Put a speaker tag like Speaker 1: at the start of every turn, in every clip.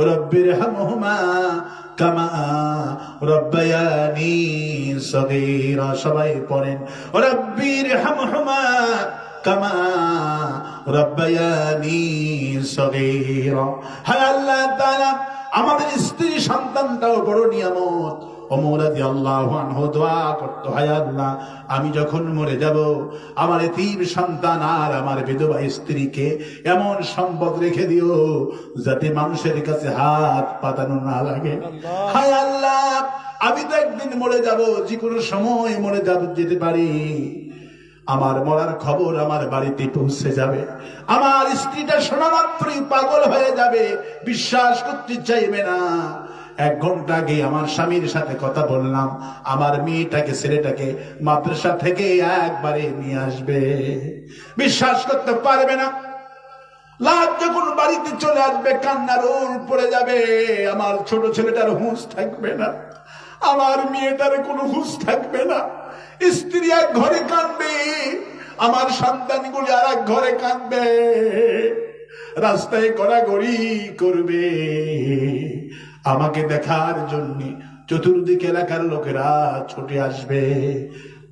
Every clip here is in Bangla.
Speaker 1: رب ارحمهما কামা রব্বায়ানি সগীরা সবাই পড়েন রব্বির হামহুমা কামা রব্বায়ানি সগীরা হায় আল্লাহ তাআলা আমাদের স্ত্রী সন্তানটাও বড় নিয়ামত অমরাদি আল্লাহ দোয়া করতো হায় আল্লাহ আমি যখন মরে যাব আমার এতিম সন্তান আর আমার বিধবা স্ত্রীকে এমন সম্পদ রেখে দিও যাতে মানুষের কাছে হাত পাতানো না লাগে। হায় আল্লাহ আমি তো একদিন মরে যাব যে কোনো সময় মরে যাব যেতে পারি। আমার মরার খবর আমার বাড়িতে পৌঁছে যাবে। আমার স্ত্রীটা শোনা মাত্রই পাগল হয়ে যাবে বিশ্বাস করতে চাইবে না। এক ঘণ্টা আগে আমার স্বামীর সাথে কথা বললাম। আমার মেয়েটাকে, ছেলেটাকে মাদ্রাসা থেকে একবারে নিয়ে আসবে। বিশ্বাস করতে পারবে না। বাড়িতে চলে আসবে, কান্নার ওর পড়ে যাবে। আমার ছোট ছেলেটার হুঁশ থাকবে না। আমার মেয়েটার কোনো হুঁশ থাকবে না। স্ত্রী এক ঘরে কাঁদবে, আমার সন্তানগুলি আর এক ঘরে কাঁদবে। রাস্তায় গড়াগড়ি করবে। আমাকে দেখার জন্য চতুর্দিক এলাকার লোকেরা ছুটে আসবে।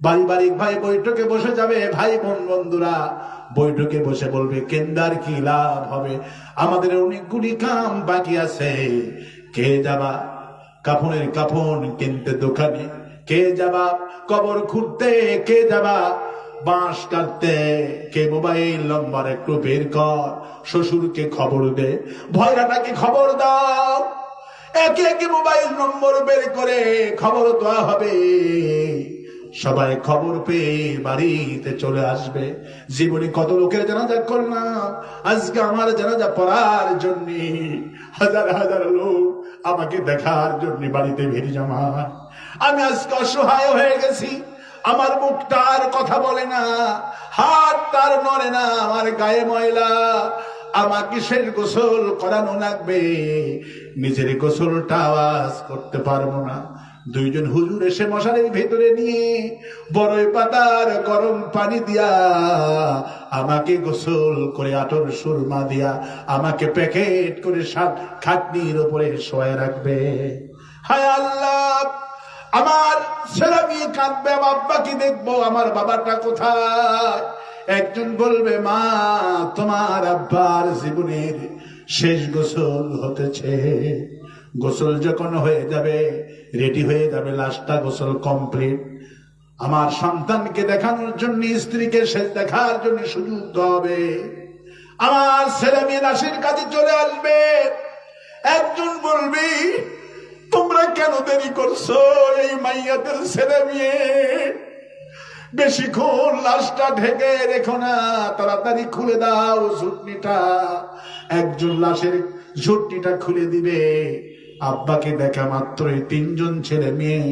Speaker 1: পারিবারিক ভাই বৈঠকে বসে যাবে। ভাই বোন বন্ধুরা বৈঠকে বসে বলবে, কেন্দার কি লাভ হবে? আমাদের অনেকগুলি কাম বাকি আছে। কে যাবা? কাফনের কাফন কিনতে দোকানে। কে যাবা? কবর খুঁড়তে কে যাবা? বাঁশ কাটতে। কে মোবাইল নম্বর একটু বের কর। শ্বশুরকে খবর দে। ভয়রাটাকে খবর দাও। একে একে মোবাইল নম্বর বের করে খবর দেওয়া হবে। সবাই খবর পেয়ে বাড়িতে চলে আসবে। জীবনে কত লোকের জানাজা করলাম আজকে আমার জানাজা পড়ার জন্য হাজার হাজার লোক আমাকে দেখার জন্য বাড়িতে ভিড় জমা আমি আজকে অসহায় হয়ে গেছি। আমার মুখটা আর কথা বলে না। হাত তার নড়ে না। আমার গায়ে ময়লা। আমাকে শেষ গোসল করানো লাগবে। নিজের গোসলটা আওয়াজ করতে পারব না। দুইজন হুজুর এসে মশারির ভেতরে নিয়ে বড়ই পাতার গরম পানি দিয়া আমাকে গোসল করে আটর সুরমা দিয়া আমাকে প্যাকেট করে সাত খাটনির উপরে শোয়া রাখবে। হায় আল্লাহ! আমার ছেলে মেয়ে কাঁদবে আব্বাকে দেখব, আমার বাবাটা কোথায়? একজন বলবে, মা, তোমার আব্বার জীবনের শেষ গোসল হতেছে। গোসল যখন হয়ে যাবে রেডি হয়ে যাবে লাশটা গোসল কমপ্লিট আমার সন্তানকে দেখানোর জন্য, স্ত্রীকে শেষ দেখার জন্য সুযোগ হবে। আমার ছেলে মেয়ে লাশের কাছে চলে আসবে। একজন বলবি, তোমরা কেন দেরি করছ এই মাইয়াদের ছেলে মেয়ে বেশিক্ষণ লাশটা ঢেকে রেখো না, তাড়াতাড়ি খুলে দাও ঝুটনিটা। একজন লাশের ঝুটনিটা খুলে দিবে। আব্বাকে দেখা মাত্রই তিনজন ছেলে মেয়ে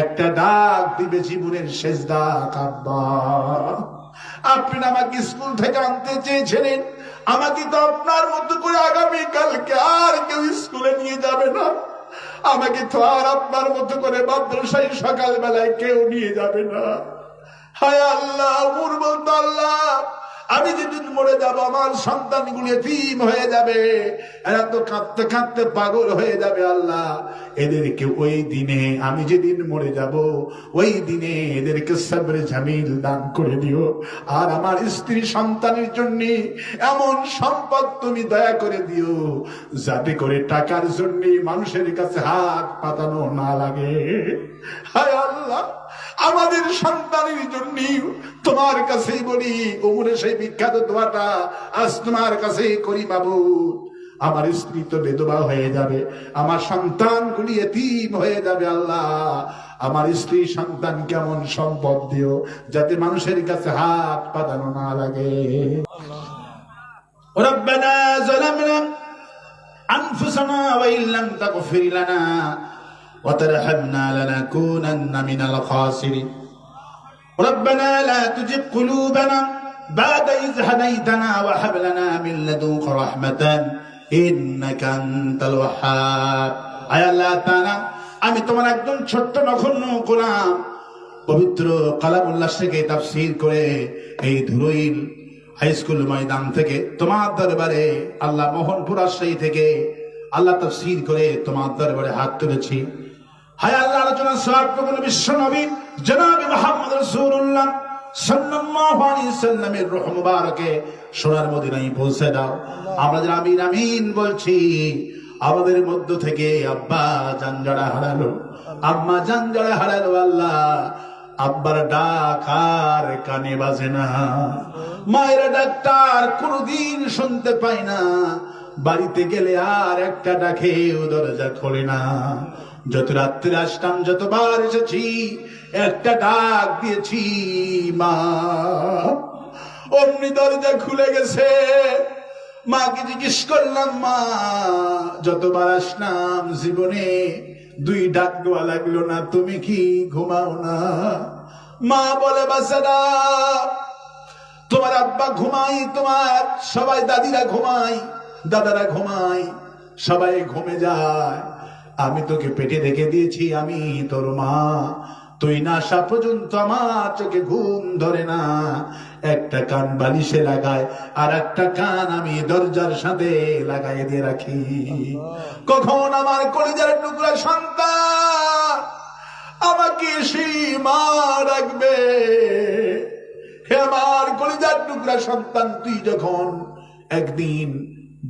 Speaker 1: একটা ডাক দিবে জীবনের শেষ ডাক আব্বা, আপনি আমাকে স্কুল থেকে আনতে চেয়েছিলেন। আমাকে তো আপনার মতো করে আগামীকালকে আর কেউ স্কুলে নিয়ে যাবে না। আমাকে তো আর আপনার মতো করে মাদ্রাসায় সকালবেলায় কেউ নিয়ে যাবে না। হায় আল্লাহ আল্লাহ, আমি যেদিন মরে যাব, আমার হয়ে যাবে। এরা তো কাঁদতে কাঁদতে পাগল হয়ে যাবে আল্লাহ। এদেরকে ওই দিনে আমি যেদিন মরে যাব, ওই দিনে এদেরকে সবরে জামিল দান করে দিও। আর আমার স্ত্রী সন্তানের জন্য এমন সম্পদ তুমি দয়া করে দিও, যাতে করে টাকার জন্য মানুষের কাছে হাত পাতানো না লাগে। হায় আল্লাহ! আমাদের সন্তানের জন্য তোমার কাছেই বলি ওমরে সেই বিখ্যাত দোয়াটা আজ তোমার কাছে করি বাবু আমার স্ত্রী তো বেদবা হয়ে যাবে আমার সন্তানগুলি এতিম হয়ে যাবে আল্লাহ আমার স্ত্রী সন্তান কেমন সম্পদ দিও যাতে মানুষের কাছে হাত পাতানো না লাগে ربنا ظلمنا أنفسنا وإن لم تغفر لنا وترحمنا لنكونن من الخاسرين ربنا لا تزغ قلوبنا بعد إذ هديتنا وهب لنا من لدنك رحمة إنك أنت الوهاب আয় আল্লাহ তাআলা আমি তোমার একজন ছোট্ট নখন্য গোলাম পবিত্র কালামুল্লাহ থেকে তাফসীর করে এই ধুরইল হাই স্কুল ময়দান থেকে তোমার দরবারে আল্লাহ মোহনপুর আশ্রয়ী থেকে আল্লাহ তফসির করে তোমার দরবারে হাত তুলেছি আল্লাহ আমাদের মধ্য থেকে আব্বা জানজাড়া হারালো, আম্মা জানজাড়া হারালো, আল্লাহ আব্বার ডাক আর কানে বাজে না। মায়ের ডাক্তার কোনদিন শুনতে পাই না। বাড়িতে গেলে আর একটা ডাকে ও দরজা খোলে না। যত রাত্রে আসতাম, যতবার এসেছি, একটা ডাক দিয়েছি, মা। অমনি দরজা খুলে গেছে। মাকে জিজ্ঞেস করলাম, মা, যতবার আসলাম জীবনে, দুই ডাক দেওয়া লাগল না, তুমি কি ঘুমাও না? মা বলে বাসারা তোমার আব্বা ঘুমাই, তোমার সবাই দাদিরা ঘুমাই, দাদারা ঘুমাই, সবাই ঘুমে যায়। আমি তোকে পেটে রেখে দিয়েছি, আমি তোর মা। তুই না আসা পর্যন্ত আমার চোখে ঘুম ধরে না। একটা কান বালিশে লাগায়, আর একটা কান আমি দরজার সাথে লাগাই দিয়ে রাখি। কখন আমার কলিজার টুকরা সন্তান আমাকে সেই মা রাখবে? হে আমার কলিজার টুকরা সন্তান, তুই যখন একদিন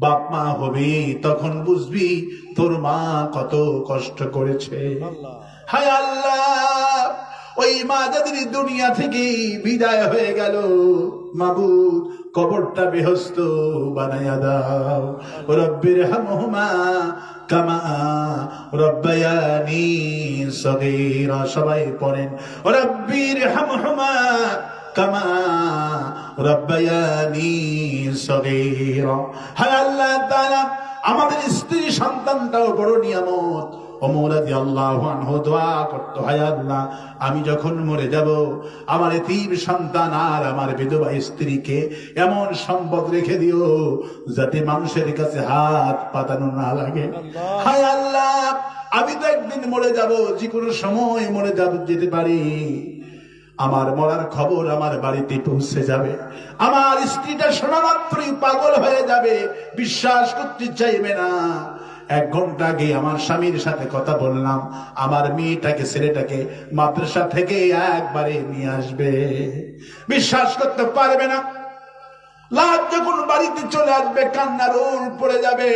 Speaker 1: বাপ মা হবে তখন বুঝবি তোর মা কত কষ্ট করেছে। হায় আল্লাহ ওই মা যাদের দুনিয়া থেকে বিদায় হয়ে গেল মাবুদ কবরটা বেহস্ত বানাইয়া দাও। রব্বির হামহুমা কামা রব্বায়ানি সগীরা সবাই পড়েন রব্বির হামহুমা কামা রব্বায়ানি সগীরা। হায় আল্লাহ তাআলা আমাদের স্ত্রী সন্তানটাও বড় নিয়ামত। অমরাদি আল্লাহ দোয়া করতো হায় আল্লাহ আমি যখন মরে যাব আমার এতিম সন্তান আর আমার বিধবা স্ত্রীকে এমন সম্পদ রেখে দিও যাতে মানুষের কাছে হাত পাতানো না লাগে। হায় আল্লাহ আমি তো একদিন মরে যাব যে কোনো সময় মরে যাব যেতে পারি। আমার মরার খবর আমার বাড়িতে পৌঁছে যাবে। আমার স্ত্রীটা শোনা মাত্রই পাগল হয়ে যাবে। বিশ্বাস করতে চাইবে না। এক ঘণ্টা আগে আমার স্বামীর সাথে কথা বললাম। আমার মেয়েটাকে, ছেলেটাকে মাদ্রাসা থেকে একবারে নিয়ে আসবে। বিশ্বাস করতে পারবে না। লাভ যখন বাড়িতে চলে আসবে, কান্নার ওল পড়ে যাবে।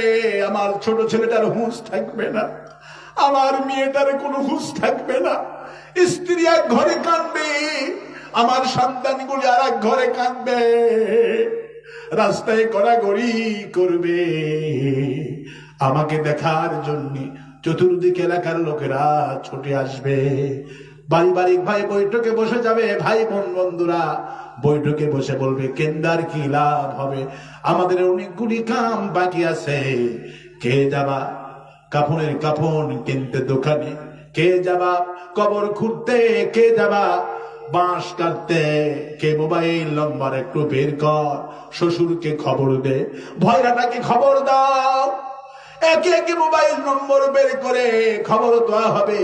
Speaker 1: আমার ছোট ছেলেটার হুঁশ থাকবে না। আমার মেয়েটার কোনো হুঁশ থাকবে না। স্ত্রী এক ঘরে কাঁদবে, আমার সন্তানগুলি আর এক ঘরে কাঁদবে। রাস্তায় গড়াগড়ি করবে। আমাকে দেখার জন্য চতুর্দিক এলাকার লোকেরা ছুটে আসবে। পারিবারিক ভাই বৈঠকে বসে যাবে। ভাই বোন বন্ধুরা বৈঠকে বসে বলবে, কেন্দার কি লাভ হবে? আমাদের অনেকগুলি কাম বাকি আছে। কে যাবা? কাফনের কাফন কিনতে দোকানে কে যাবা? কবর খুঁড়তে কে যাবা? বাঁশ কাটতে কে মোবাইল নম্বর একটু বের কর। শ্বশুরকে খবর দে। ভয়রাটাকে খবর দাও। একে একে মোবাইল নম্বর বের করে খবর দেওয়া হবে।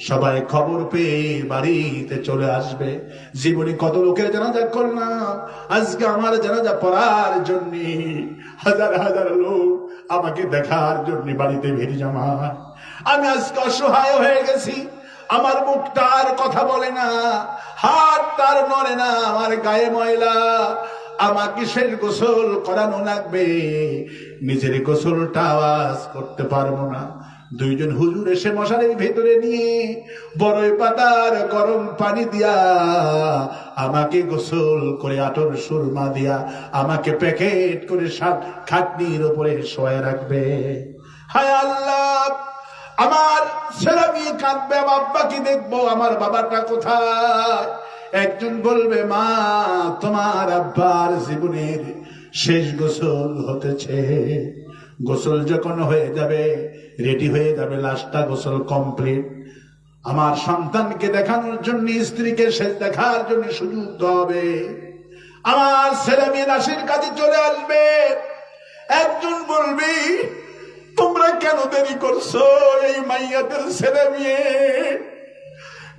Speaker 1: সবাই খবর পেয়ে বাড়িতে চলে আসবে। জীবনে কত লোকের জানাজা করলাম। আজকে আমার জানাজা পড়ার জন্য হাজার হাজার লোক আমাকে দেখার জন্য বাড়িতে ভিড় জমায় আমি আজকে অসহায় হয়ে গেছি। আমার মুখ তার কথা বলে না। হাত তার নড়ে না। আমার গায়ে ময়লা। আমাকে শেষ গোসল করানো লাগবে? নিজের গোসলটা আওয়াজ করতে পারব না। দুইজন হুজুর এসে মশারির ভেতরে নিয়ে, বড়ই পাতার গরম পানি দিয়া, আমাকে গোসল করে আটর সুরমা দিয়া, আমাকে প্যাকেট করে সাত খাটনির উপরে শোয়া রাখবে। হায় আল্লাহ, আমার ছেলে মেয়ে কাঁদবে আব্বাকে দেখব, আমার বাবাটা কোথায়? একজন বলবে, মা, তোমার আব্বার জীবনের শেষ গোসল হতেছে। গোসল যখন হয়ে যাবে রেডি হয়ে যাবে, লাশটা গোসল কমপ্লিট। আমার সন্তানকে দেখানোর জন্য, স্ত্রীকে সে দেখার জন্য সুযোগ হবে। আমার ছেলে মেয়ে লাশের কাজে চলে আসবে। একজন বলবি, তোমরা কেন দেরি করছ এই মাইয়াদের ছেলে মেয়ে?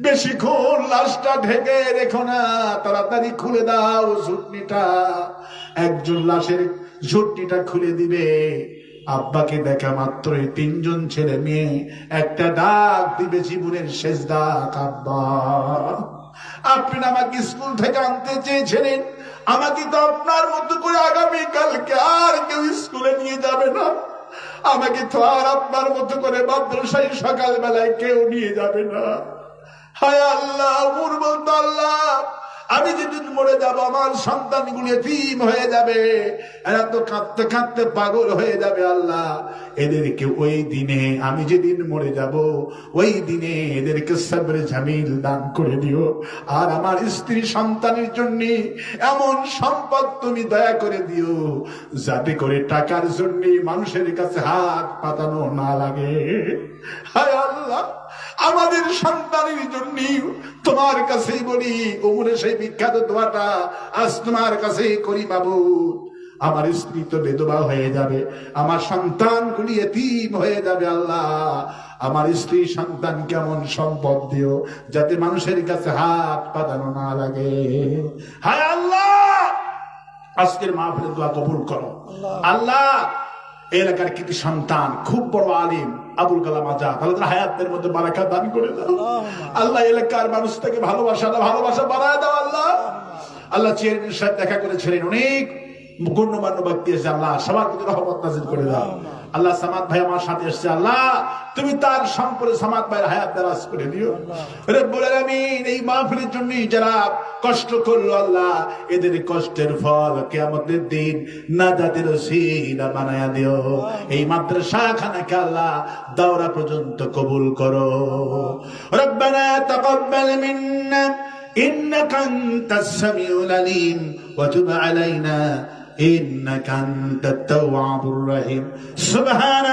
Speaker 1: বেশিক্ষণ লাশটা ঢেকে রেখো না, তাড়াতাড়ি খুলে দাও ঝুটনিটা। একজন লাশের ঝুটনিটা খুলে দিবে। আব্বাকে দেখা মাত্রই তিনজন ছেলে মেয়ে। একটা ডাক দিবে জীবনের শেষ ডাক আব্বা। আপনি আমাকে স্কুল থেকে আনতে চেয়েছিলেন। আমাকে তো আপনার মতো করে আগামী কালকে আর কেউ স্কুলে নিয়ে যাবে না। আমাকে তো আর আপনার মতো করে মাদ্রাসায় সকালবেলায় কেউ নিয়ে যাবে না। হায় আল্লাহ বলতো আল্লাহ। আমি যেদিন মরে যাব, আমার সন্তানগুলো এতিম হয়ে যাবে। এরা তো কাঁদতে কাঁদতে পাগল হয়ে যাবে, আল্লাহ। এদেরকে ওই দিনে আমি যেদিন মরে যাব, ওই দিনে এদেরকে সবরে জামিল দান করে দিও। আর আমার স্ত্রী সন্তানের জন্য এমন সম্পদ তুমি দয়া করে দিও, যাতে করে টাকার জন্য মানুষের কাছে হাত পাতানো না লাগে। হায় আল্লাহ! আমাদের সন্তানের জন্য তোমার কাছেই বলি ওমরে সেই বিখ্যাত দোয়াটা আজ তোমার কাছেই করি বাবু। আমার স্ত্রী তো বেদবা হয়ে যাবে আমার সন্তানগুলি এতিম হয়ে যাবে আল্লাহ। আমার স্ত্রী সন্তান কেমন সম্পদ দিও যাতে মানুষের কাছে হাত পাতানো না লাগে। হায় আল্লাহ! আজকের মাহফিলে দোয়া কবুল করো। আল্লাহ। এলাকার কৃতি সন্তান খুব বড় আলিম আবুল কালাম আজাদ। তাহলে তার হায়াতের মধ্যে বারাকা দান করে দাও। আল্লাহ এলাকার মানুষ থেকে ভালোবাসা দাও ভালোবাসা বাড়ায় দাও আল্লাহ। আল্লাহ চেয়ারম্যান সাহেব দেখা করেছিলেন অনেক গণ্যমান্য ব্যক্তি আছে আল্লাহ সবার প্রতি রহমত নাজিল করে দাও। আল্লাহ সামাদ ভাই আমার সাথে এসছে আল্লাহ তুমি তার সম্পর্কে সামাদ ভাইয়ের হায়াত দারাজ করে দিও রব্বুল আলামিন এই মাহফিলের জন্য যারা কষ্ট করলো আল্লাহ এদের কষ্টের ফল কিয়ামতের দিন নাজাতের সিনা বানায়া দিও এই মাদ্রাসা খানাকে আল্লাহ দাওরা পর্যন্ত কবুল করো রব্বানা তাকাব্বাল মিন্না إنك أنت السميع العليم وتب علينا إنك أنت التواب الرحيم. سبحان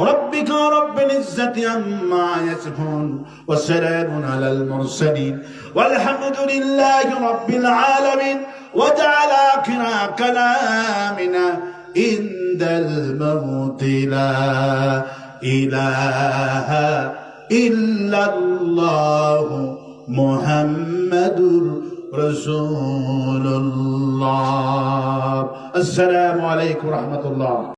Speaker 1: ربك رب العزة عما يصفون وسلام على المرسلين. والحمد لله رب العالمين. وجعل آخر كلامنا عند الموت لا إله إلا الله محمد رسول الله. السلام عليكم ورحمة الله.